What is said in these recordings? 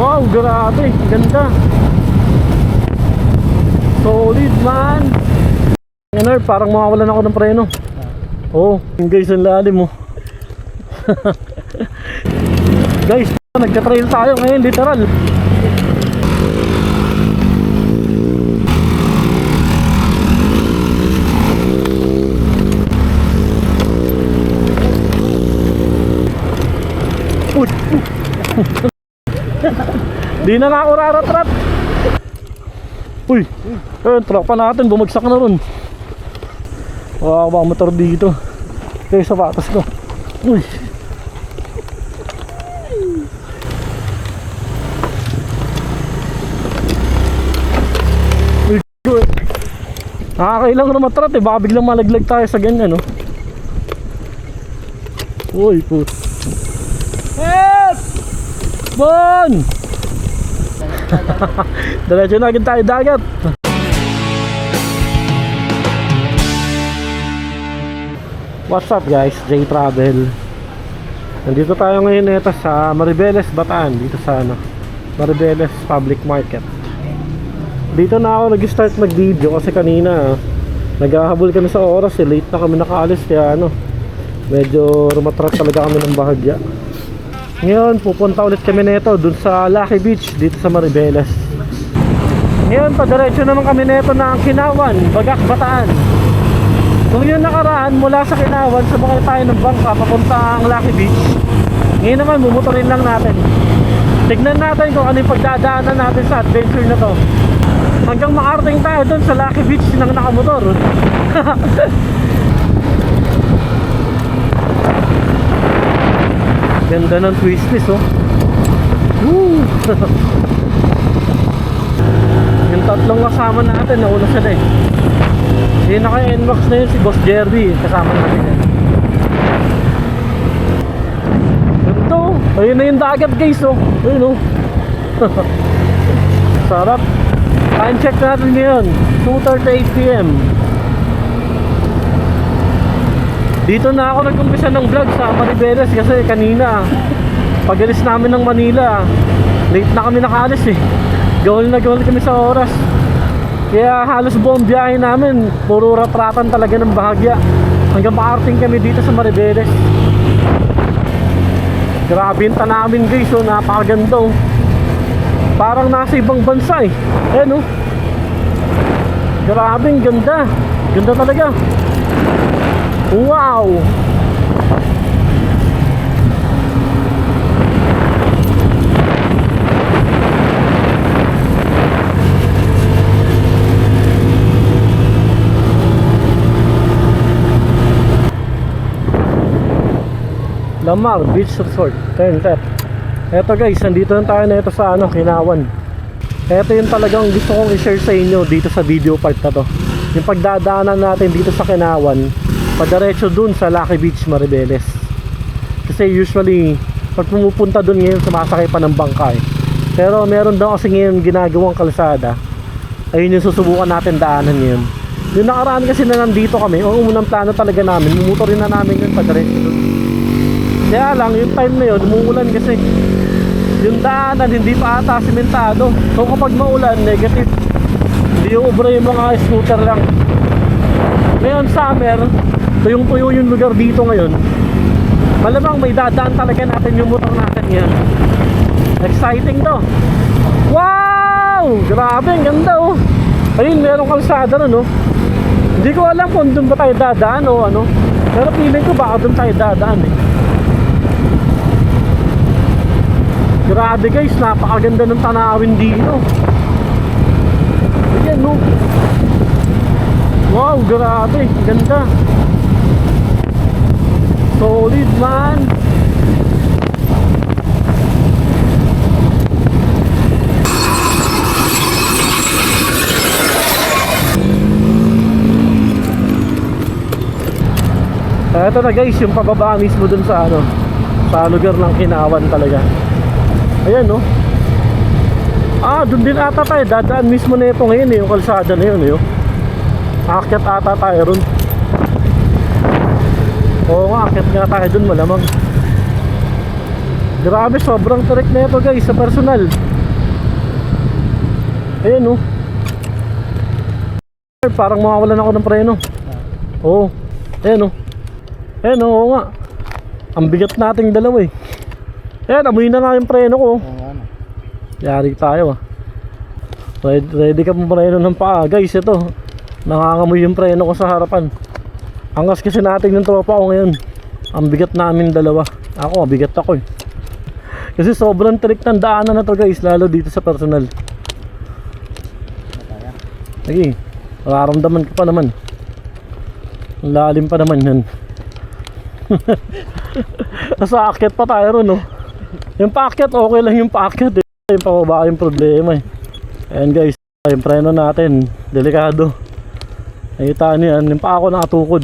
Wow, grabe. Ganda. Solid man. Ano, parang mawawalan ako ng preno. Oh, guys, ang lalim mo. guys, nagka-trail tayo ngayon, literal. Uy! Di na nga ako rarat-rat. Uy! Eh, tropa natin, bumagsak na ron. Wow, bang motor dito. Kaya sapatos ko. Uy! Uy, go eh. Nakakailang na matrat eh. Baka biglang malaglag tayo sa ganyan, no? Uy, put. Help! Bon! Diretso na agad tayo dagat. What's up guys? J Travel. Nandito tayo ngayon ito sa Maribeles, Bataan. Dito sa ano, Maribeles Public Market. Dito na ako nag-start mag-video kasi kanina naghahabol kami sa oras eh. Late na kami nakaalis kaya ano, medyo rumatras talaga kami ng bahagya. Ngayon, pupunta ulit kami nito dun sa Lucky Beach dito sa Maribeles. Ngayon, padiretso naman kami nito ng Kinawan, Bagak, Bataan. Kung yung nakaraan, mula sa Kinawan, sumakay tayo ng bangka papunta ang Lucky Beach. Ngayon naman, bumuturin lang natin. Tignan natin kung ano yung pagdadaanan natin sa adventure na to. Hanggang makarating tayo dun sa Lucky Beach ng nakamotor. Ganda ng twisties oh. Woo! yung tatlong kasama natin, nauna sila eh. Yung naka-NMAX na yun si Boss Jerry, kasama natin yan. Ganda oh. Ayun na yung dagat guys oh. Ayun oh. Sarap. Time check natin ngayon. 2.38pm. Dito na ako nag-umpisa ng vlog sa Maribeles kasi kanina pag-alis namin ng Manila late na kami nakaalis eh. Gawal na gawal kami sa oras. Kaya halos buong biyahe namin puro ratratan talaga ng bahagya. Hanggang makarating kami dito sa Maribeles. Grabe yung namin guys oh napakaganda oh. Parang nasa ibang bansa eh. Ayan oh. Grabe ang ganda. Ganda talaga Wow! Lamar Beach Resort. Left. Eto guys, nandito na tayo na ito sa ano, Kinawan. Eto yung talagang gusto kong i-share sa inyo dito sa video part na to. Yung pagdadaanan natin dito sa Kinawan, padaretso dun sa Lucky Beach, Maribeles. Kasi usually, pag pumupunta dun ngayon, sumasakay pa ng bangka eh. Pero meron daw kasi ngayon ginagawang kalsada. Ayun yung susubukan natin daanan ngayon. Yung nakaraan kasi na nandito kami, ang umunang plano talaga namin, mumutorin na namin yun padaretso dun. Kaya lang, yung time na yun, umuulan kasi yung daanan hindi pa ata simentado. So kapag maulan, negative. Hindi yung ubra yung mga scooter lang. Ngayon summer, tuyong-tuyo yung lugar dito ngayon. Malamang may dadaan talaga natin yung motor natin yan. Exciting to. Wow! Grabe, ang ganda oh. Ayun, merong kalsada na no. Hindi ko alam kung doon ba tayo dadaan o ano. Pero feeling ko baka doon tayo dadaan eh. Grabe guys, napakaganda ng tanawin dito. Ayan no. Wow, grabe, ganda. Solid man. Ito na guys, yung pababa mismo dun sa ano, sa lugar ng Kinawan talaga. Ayan no. Ah, dun din ata tayo. Dadaan mismo na ito ngayon eh. Yung kalsada na yun eh. oh. Aakyat ata tayo ron. Oo nga, aakyat nga tayo dun malamang. Grabe, sobrang tarik na ito guys sa personal. Ayan oh. Parang mawawalan ako ng preno. Oo. Ayan oh. Ayan oh, oo nga. Ang bigat nating dalawa eh. Ayan, amoy na nga yung preno ko. No. Yari tayo ah. Ready, ready ka pong preno ng paa. Guys, ito. Nangangamoy yung preno ko sa harapan. Angas kasi natin yung tropa ko ngayon. Ang bigat namin dalawa. Ako, bigat ako eh. Kasi sobrang trick ng daanan na to guys, lalo dito sa personal. Sige, nararamdaman ko pa naman. Lalim pa naman yan. Nasa akyat pa tayo ron, no? Yung paakyat, okay lang yung paakyat eh. Yung pababa yung problema eh. Ayan guys, yung preno natin, delikado. Nakita niyo yan, yung paa ko nakatukod.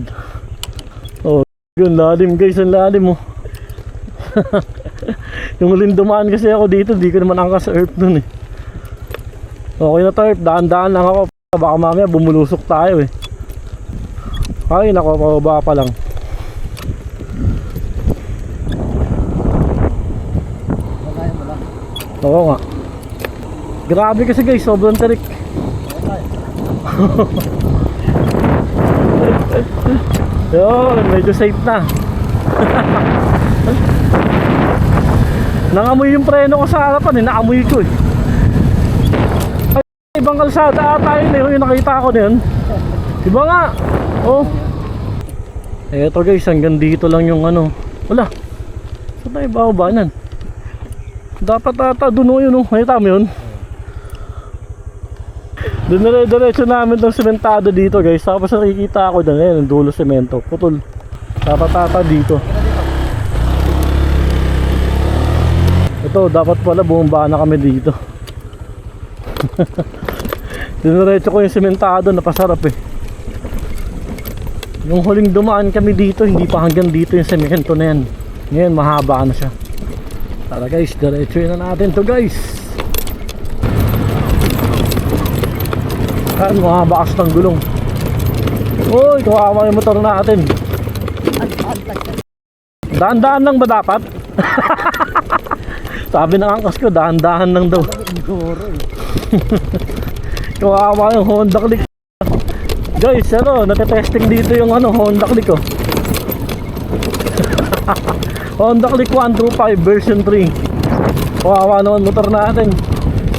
Oh, yun, lalim guys, ang lalim oh. yung huling kasi ako dito, di ko naman angkas sa earth nun eh. Okay na to, daan-daan lang ako. Baka mamaya bumulusok tayo eh. Ay, nako, pababa pa lang. Oo nga. Grabe kasi guys, sobrang tarik. Yun, medyo safe na. Nangamoy yung preno ko sa harapan eh, naamoy ko eh. Ay, ibang kalsada ata yun eh, yung nakita ko na yun. Iba nga. Oh. Eto guys, hanggang dito lang yung ano. Wala. Saan tayo bababa nan? Dapat ata doon o yun o. Nakita mo yun? Dinire-diretso namin tong sementado dito guys. Tapos nakikita ako. Ayan, ang dulo semento. Putol. Dapat ata dito. Ito, dapat pala bumaba na kami dito. Diniretso ko yung sementado. Napasarap eh. Yung huling dumaan kami dito, hindi pa hanggang dito yung semento na yan. Ngayon, mahaba na siya. Tara guys, diretsuin na natin to guys. Kan, mabakas ng gulong. Uy, kawawa yung motor natin. Daan-daan lang ba dapat? Sabi ng angkas ko, daan-daan lang daw. Kawawa yung Honda Click. Guys, ano, natetesting dito yung ano, Honda Click oh. Honda Click 125 version 3. Kawawa naman motor natin.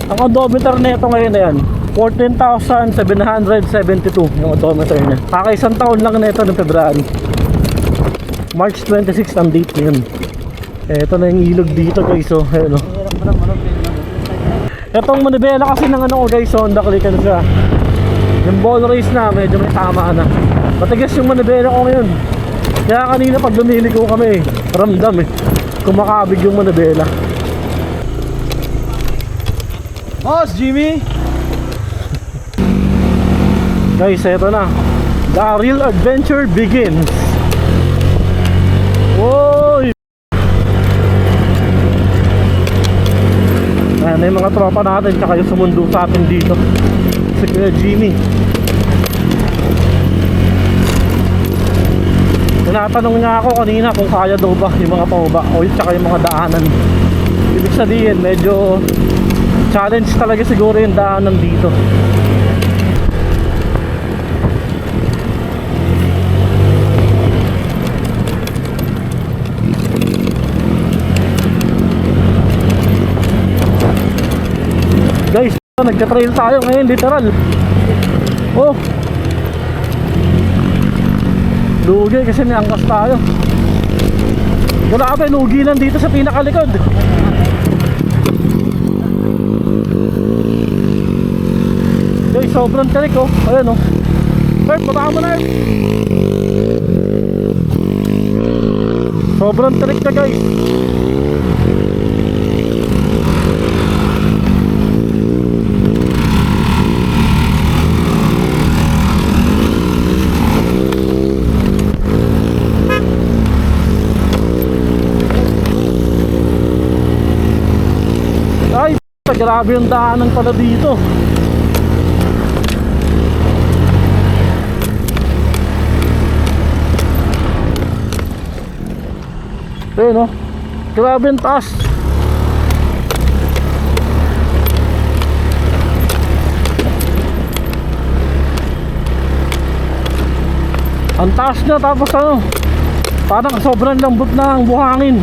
Ang odometer nito ngayon na yan, 14,772 yung odometer niya. Kakaisang taon lang nito ng February. March 26 ang date niyan. Eto na yung ilog dito guys, oh. Ayun, oh. Mo lang manong Etong manibela kasi ng ano ko guys, Honda Click siya. Yung ball race na, medyo may tama na. Matigas yung manibela ko ngayon. Kaya kanina pag lumiliko kami, ramdam eh. Kumakabig yung manibela. Boss, Jimmy! Guys, eto na. The real adventure begins. Woy! Ayan na yung mga tropa natin tsaka yung sumundo sa atin dito. Si Kuya Jimmy. Tinatanong niya ako kanina kung kaya daw ba yung mga pababa o yung tsaka yung mga daanan. Ibig sabihin, medyo challenge talaga siguro yung daanan dito. Guys, nagka-trail tayo ngayon, literal. Oh. Lugi kasi may angkas tayo. Grabe, lugi lang dito sa pinakalikod. Guys, sobrang tarik oh. Ayan oh. Bert, baba mo na Bert. Sobrang tarik na guys. grabe yung daanan pala dito. Ayun no? Grabe ang taas. Ang taas niya tapos ano Parang sobrang lambot na ang buhangin.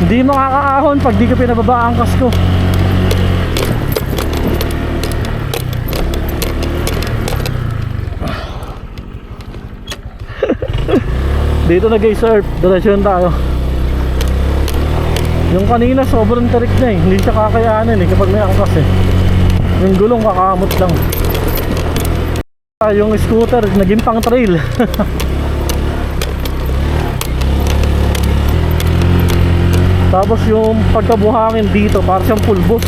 Hindi makakaahon pag di ka pinababa ang kasko. Dito na guys surf, diretsyon tayo. Yung kanina sobrang tarik na eh, hindi siya kakayanin eh kapag may angkas eh. Yung gulong kakamot lang. Ah, yung scooter naging pang trail. Tapos yung pagkabuhangin dito para siyang pulbos.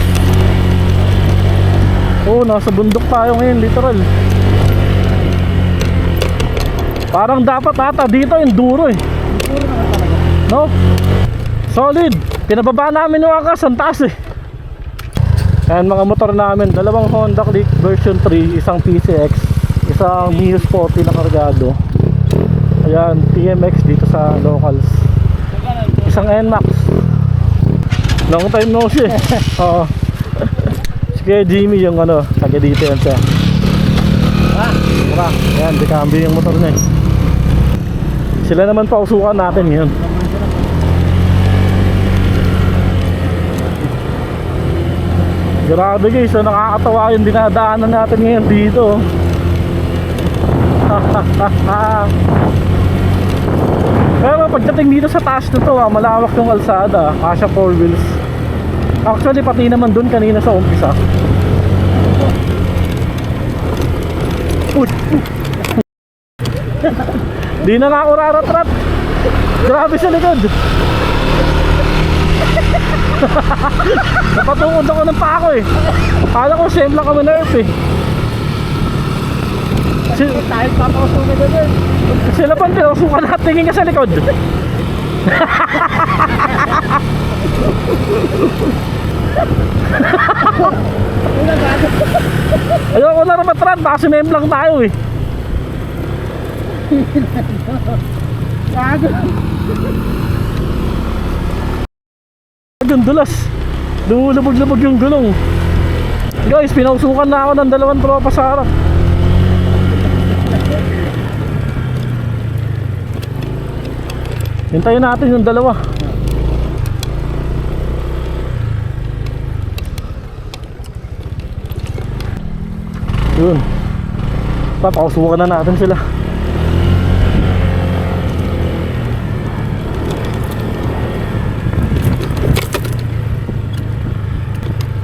Oo, nasa bundok tayo ngayon, literal. Parang dapat ata dito yung duro eh. No? Solid. Pinababa namin yung akas, ang taas eh. Ayan mga motor namin, dalawang Honda Click version 3, isang PCX, isang Mio Sporty na kargado. Ayan, TMX dito sa locals. Isang NMAX. Long time no see. Oo. Si Kuya Jimmy yung ano, taga dito yan siya. Ah, mura. Ayan, dekambi yung motor niya eh. Sila naman pausukan natin yun. Grabe guys, so nakakatawa yung dinadaanan natin ngayon dito. Pero pagdating dito sa taas na to, ah, malawak yung kalsada, kasya four wheels. Actually, pati naman dun kanina sa umpisa. Uy! Di na nga ako rarat-rat. Grabe sa likod. Napatungod ako ng pako eh. Akala ko same lang kami nerf eh. Si, Tayo papausumin na sila pa pinusukan lahat tingin ka sa likod. Ayoko na ramatrat, baka si meme lang tayo eh. Gago. Ang dulas. Lumulubog-lubog yung gulong. Guys, pinausukan na ako ng dalawang tropa sa harap. Hintayin natin yung dalawa. Yun. Papausukan na natin sila.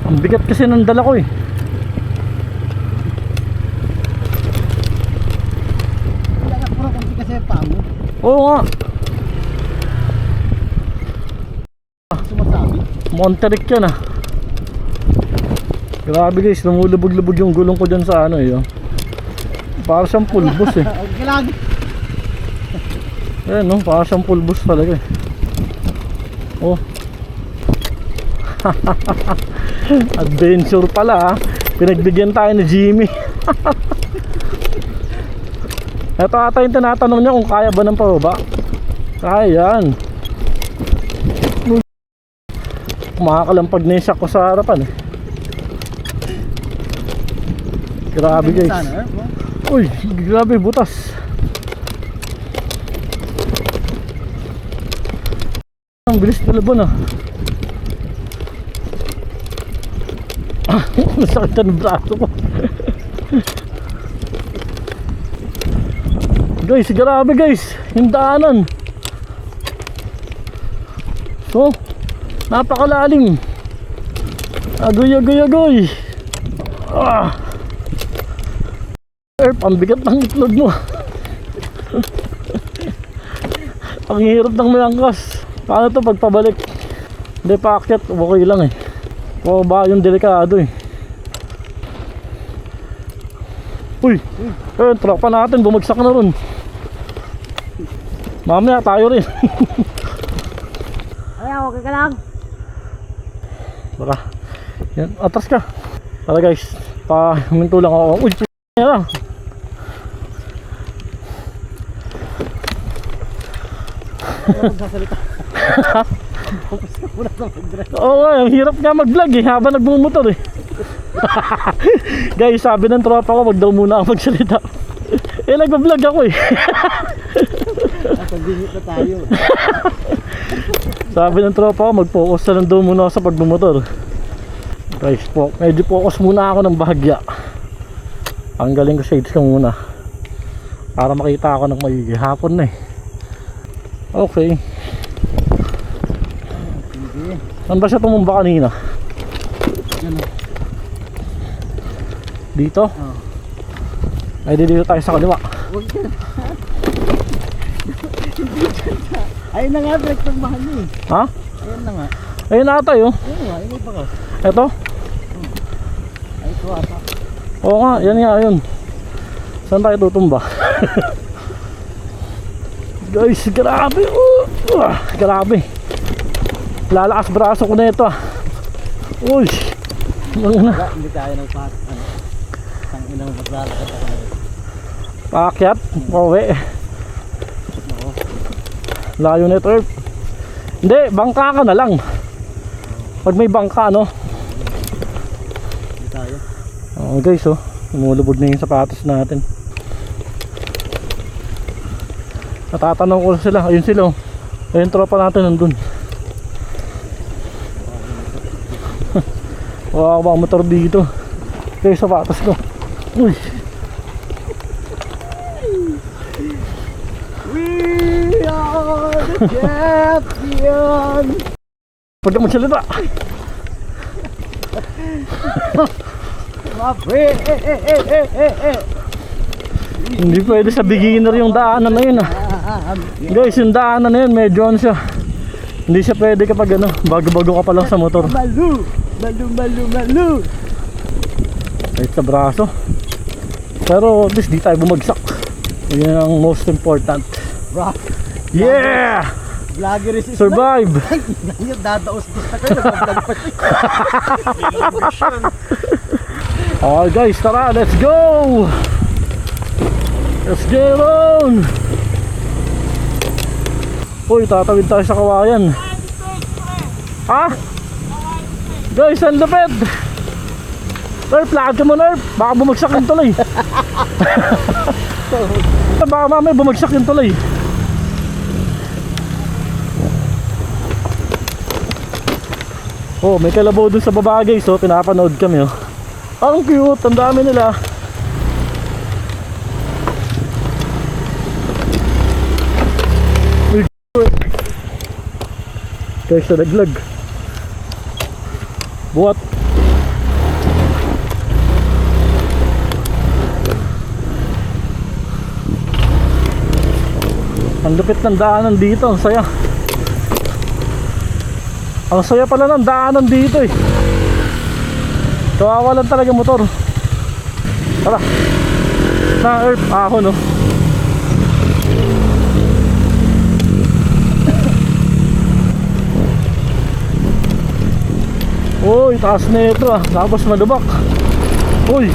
Ang bigat kasi ng dala ko eh. Oo nga. Sumasabi. Monteric yan ah. Grabe guys, lumulubog-lubog yung gulong ko dyan sa ano eh. oh. Para siyang pulbos eh. Ayan no, para siyang pulbos talaga eh. Oh. Adventure pala ah. Pinagbigyan tayo ni Jimmy. Ito ata yung tinatanong niya kung kaya ba ng pababa. Kaya yan. Makakalampag na yung ko sa harapan eh. Grabe guys. Eh. Uy, grabe butas. Ang bilis na labon ah. Ah, Masakit na ng braso ko. guys, grabe guys. Yung daanan. So, napakalalim. Agoy, agoy, agoy. Ah. Erp, ang bigat ng itlog mo. ang hirap ng may angkas. Paano to pagpabalik? Hindi pa akyat, okay lang eh. O ba yung delikado eh. Uy, eh, tropa natin, bumagsak na ron. Mamaya tayo rin. Ay, okay ka lang. Baka. Yan, atras ka. Tara guys, pa huminto lang ako. Uy, p- yan ah. Magsasalita. Focus ka muna sa mag-drive. Oo nga, ang hirap nga mag-vlog eh, habang nagmumotor eh. Guys, sabi ng tropa ko, wag daw muna ako magsalita. eh, nagbablog ako eh. At pag-bingit na tayo. Sabi ng tropa ko, mag-focus na lang daw muna ako sa pagbumotor. Guys po, medyo focus muna ako ng bahagya. Ang galing ko shades ko muna. Para makita ako ng maigi. Hapon na eh. Okay. Saan ba siya tumumba kanina? Yan o. Dito? Ay, di dito tayo sa kaliwa. Ayun na nga, break pag mahal niya eh. Ha? Ayun na nga. Ayun na tayo. Ayun nga, ayun pa ka. Eto? Ay, ito ata. Oo nga, yan nga, yun. Saan tayo tutumba? Guys, grabe. Uh, uh, grabe. Lalakas braso ko na ito ah. Uy. Ano na? Hindi tayo ng pat. Ano? Tang inang maglalakad ako. Paakyat. Oo. Layo na ito. Hindi, bangka ka na lang. Pag may bangka, no? Hindi tayo. Oh, guys, oh. Lumulubog na yung sapatos natin. Natatanong ko sila. Ayun sila, oh. Ayun tropa natin nandun. Wala ba ang motor dito? Kaya sapatos ko. Uy. We are the champion! Pwede mo salita. My friend! Eh, eh, eh, eh, eh, eh. Hindi pwede sa beginner yung daanan na yun, ah. Guys, yung daanan na yun, medyo ano siya. Hindi siya pwede kapag ano, bago-bago ka pa lang sa motor. Malu! Malu, malu, malu! Kahit sa braso. Pero at least di tayo bumagsak. Yun ang most important. Bro, Yeah! vlogger is Survive! Ganyan, dadaos-dos na kayo. Alright guys, tara, let's go! Let's get on! Uy, tatawid tayo sa kawayan. Ha? Guys, ang lupit! Nerf, lakad ka mo, Nerf! Baka bumagsak yung tuloy. Baka mamaya bumagsak yung tuloy. Oh, may kalabaw dun sa baba guys, oh, pinapanood kami oh. Ang cute, ang dami nila. Guys, nalaglag. Buhat. Ang lupit ng daanan dito, ang saya. Ang saya pala ng daanan dito eh. Kawawa lang talaga motor. Tara. Na earth ako no. Uy, taas na ito ah. Tapos malubak. Uy.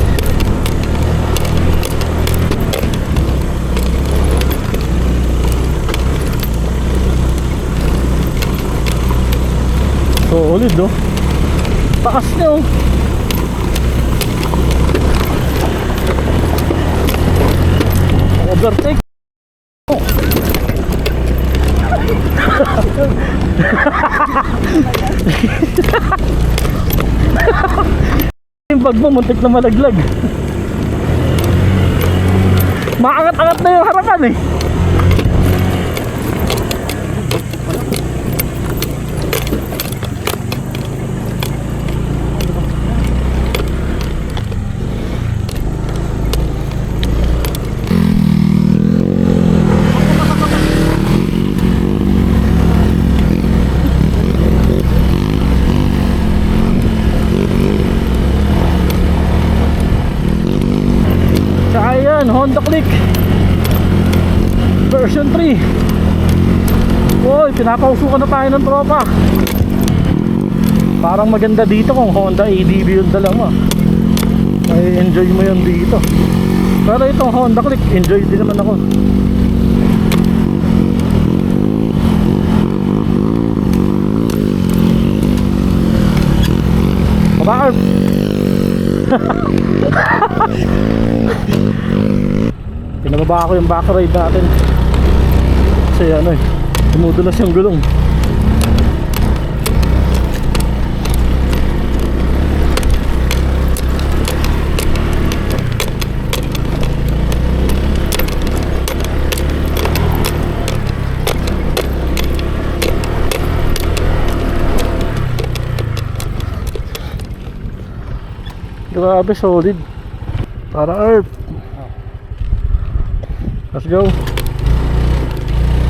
Solid no. Taas niya oh. Overtake. Bag mo, muntik na malaglag. Maangat-angat na yung harapan eh. Tsaka yan, Honda Click Version 3 Uy, pinapausukan na tayo ng tropa. Parang maganda dito kung Honda ADV yung dala mo Ay, enjoy mo yun dito. Pero itong Honda Click, enjoy din naman ako. Baba, Arp. Binaba ko yung back ride natin. Kasi ano eh, dumudulas yung gulong. Grabe, solid. Para Earth. Let's go.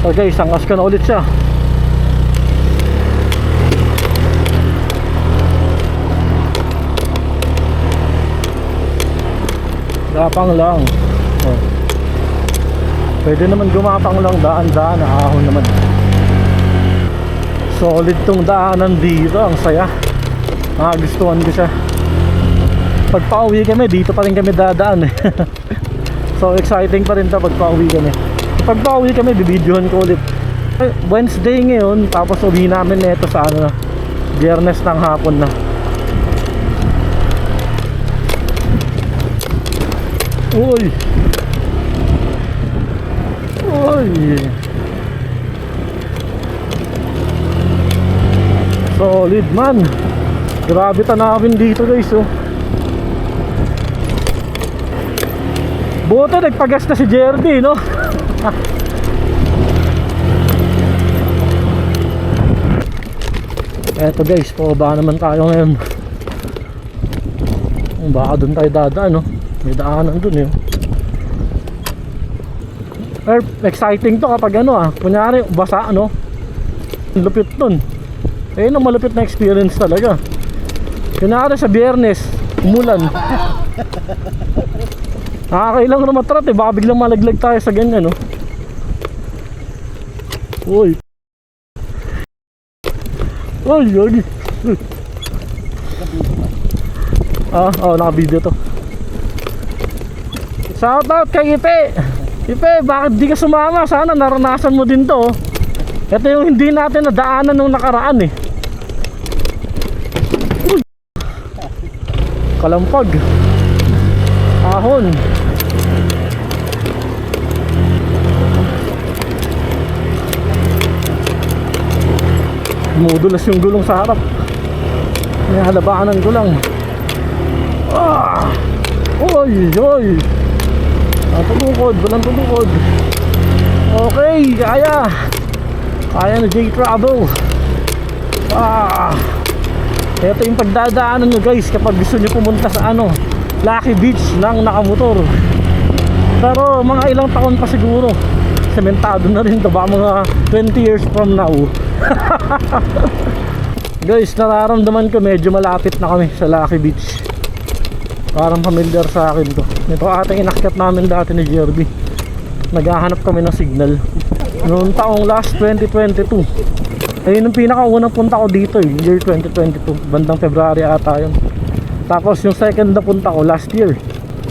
Okay, sangkas ko na ulit siya. Gapang lang. Oh. Pwede naman gumapang lang daan-daan, ahon naman. Solid tong daanan dito, ang saya. Nakagustuhan ko siya pag pauwi kami dito pa rin kami dadaan eh. so exciting pa rin to pag pauwi kami pag pauwi kami bibidyohan ko ulit. Eh, Wednesday ngayon tapos uwi namin neto sa ano na biyernes ng hapon na. Uy! Uy! Solid man. Grabe tanawin dito guys oh Buti nagpagas na si Jerdy, no? Eto guys, pababa naman tayo ngayon. Baka doon tayo dadaan, no? May daanan doon, eh. Pero exciting to kapag ano ah, kunyari basa ano, lupit nun. Eh, ang malupit na experience talaga. Kunyari sa biyernes, umulan. Nakakailang rumatrat eh, baka biglang malaglag tayo sa ganyan, no? Uy. Uy, uy. uy. Ah, oh, naka-video to. Shout out kay Ipe. Ipe, bakit di ka sumama? Sana naranasan mo din to. oh. Ito yung hindi natin nadaanan nung nakaraan eh. Uy. Kalampag. Ahon. Dumudulas yung gulong sa harap. May halabaanan ko lang. Ah! Oy, oy! Ang tulukod, walang tulukod. Okay, kaya. Kaya na J-Travel. Ah! Ito yung pagdadaanan nyo guys kapag gusto nyo pumunta sa ano, Lucky Beach ng nakamotor. Pero mga ilang taon pa siguro. Sementado na rin to mga 20 years from now. guys, nararamdaman ko medyo malapit na kami sa Lucky Beach. Parang familiar sa akin to. Ito ating inakyat namin dati ni Jerby. Naghahanap kami ng signal. Noong taong last 2022. Ayun yung pinakaunang punta ko dito eh, year 2022. Bandang February ata yun. Tapos yung second na punta ko last year.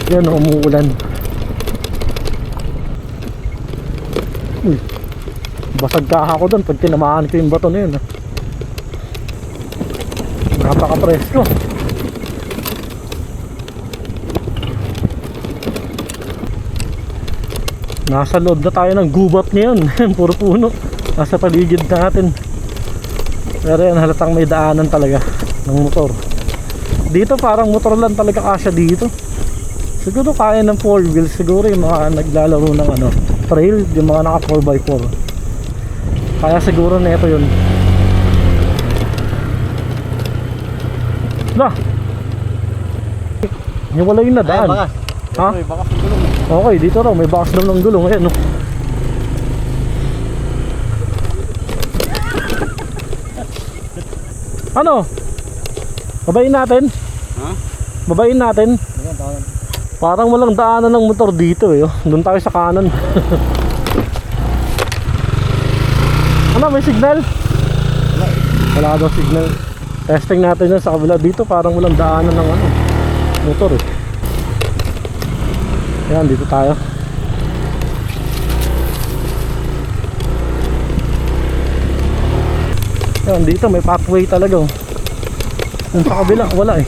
Yan, umuulan. Uy. Basag kaha ko doon pag tinamaan ko yung bato na yun. ah. Napaka-presko. Nasa loob na tayo ng gubat ngayon. Puro puno. Nasa paligid natin. Pero yan, halatang may daanan talaga ng motor. Dito parang motor lang talaga kasya dito. Siguro kaya ng 4 wheels. Siguro yung mga naglalaro ng ano, trail, yung mga naka 4x4. Kaya siguro na ito yun. Na! Niwala yung nadaan. Ayan, bakas. Ha? Uy, bakas yung gulong. Okay, dito raw may bakas daw ng gulong. Ayan, no. Ano? Babayin natin? Ha? Babayin natin? Parang walang daanan ng motor dito eh. oh. Doon tayo sa kanan. ano, may signal? Wala daw signal. Testing natin yun sa kabila dito. Parang walang daanan ng ano, motor eh. Ayan, dito tayo. Ayan, dito may pathway talaga oh. Yung sa kabila, wala eh.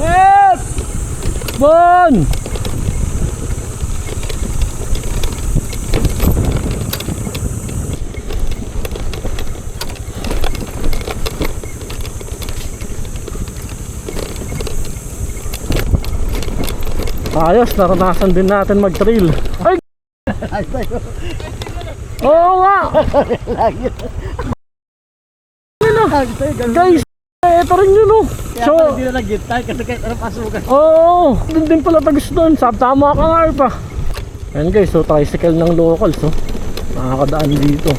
Yes! Bon! Ayos, naranasan din natin mag-trail. Ay! Ay, tayo. Oo nga! Tayo. Guys, ito rin yun oh. Kaya So, pala hindi na nag-gitay kasi kahit ano pasukan. Oo, doon din pala tagos doon. Sab tama ka nga pa. Ayan guys, so tricycle ng locals, oh. Nakakadaan dito.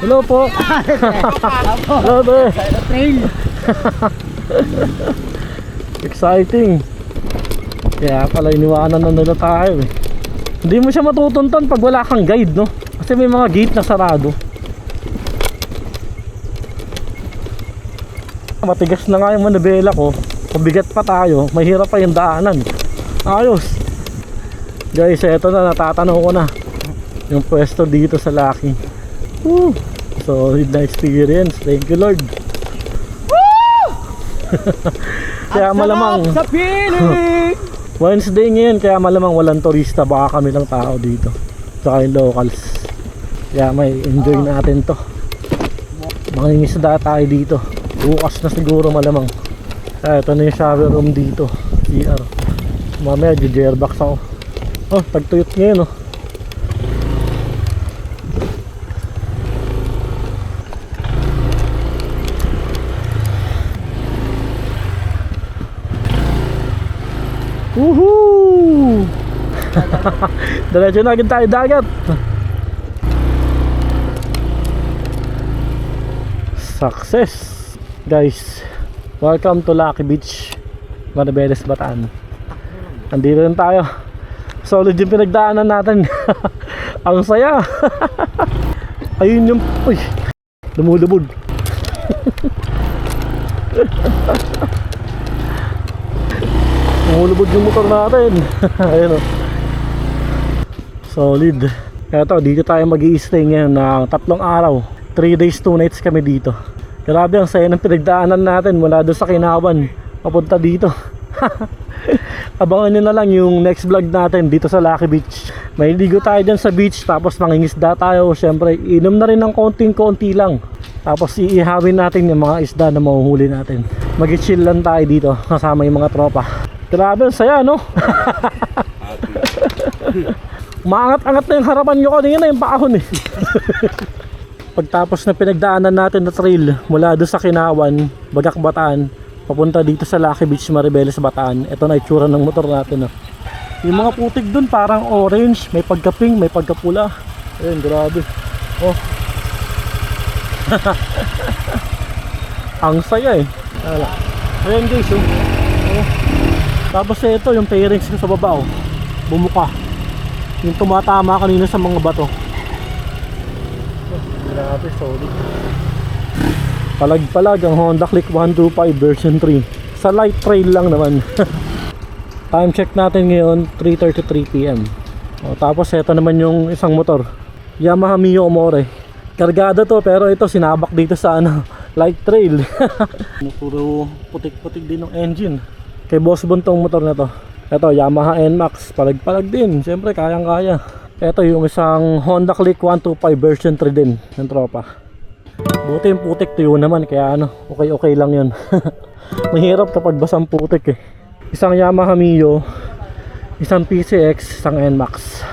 Hello po. Hello. Trail. Exciting. Kaya pala iniwanan na nila tayo eh. Hindi mo siya matutuntan pag wala kang guide, no? Kasi may mga gate na sarado. Matigas na nga yung manibela ko. Mabigat pa tayo. Mahirap pa yung daanan. Ayos. Guys, eto na. Natatanaw ko na. Yung pwesto dito sa Lucky. Woo! Solid na experience. Thank you, Lord. Kaya malamang Sa piling. Wednesday ngayon kaya malamang walang turista. Baka kami lang tao dito. Tsaka yung locals. Kaya may enjoy natin to. Mangingisda tayo dito. Bukas na siguro malamang. Kaya ito na yung shower room dito. CR Mamaya gearbox ako. Oh tagtuyot ngayon oh Diretso na agad tayo dagat. Success! Guys, welcome to Lucky Beach, Manabeles, Bataan. Andito rin tayo. Solid yung pinagdaanan natin. Ang saya. Ayun yung... Uy! Lumulubog. Lumulubog yung motor natin. Ayun o. Solid. Eto, dito tayo mag stay ngayon ng tatlong araw. 3 days, 2 nights kami dito. Grabe ang saya ng pinagdaanan natin mula doon sa Kinawan. Papunta dito. Abangan nyo na lang yung next vlog natin dito sa Lucky Beach. May ligo tayo dyan sa beach tapos mangingisda tayo. Siyempre, inom na rin ng konting-konti lang. Tapos iihawin natin yung mga isda na mahuhuli natin. Mag-chill lang tayo dito kasama yung mga tropa. Grabe, ang saya no? Maangat-angat na yung harapan nyo kanina yung paahon eh. Pagtapos na pinagdaanan natin na trail mula doon sa Kinawan, Bagak Bataan, papunta dito sa Lucky Beach, Maribeles, Bataan. Ito na itsura ng motor natin. Oh. Yung mga putik doon parang orange, may pagka-pink, may pagka-pula. Ayun, grabe. Oh. Ang saya eh. Wala. Ayan guys, oh. oh. Tapos ito, yung fairings ko sa baba, oh. Bumuka. Yung tumatama kanina sa mga bato. Grabe, solid. Palag-palag ang Honda Click 125 version 3. Sa light trail lang naman. Time check natin ngayon 3.33pm. O, tapos ito naman yung isang motor. Yamaha Mio Amore. Kargado to pero ito sinabak dito sa ano, light trail. Puro putik-putik din ng engine. Kay Boss Bon tong motor na to. Ito Yamaha NMAX. Palag-palag din. Siyempre kayang-kaya. Ito yung isang Honda Click 125 version 3 din ng tropa. Buti yung putik tuyo naman kaya ano, okay okay lang yun. Mahirap kapag basang putik eh. Isang Yamaha Mio, isang PCX, isang NMAX.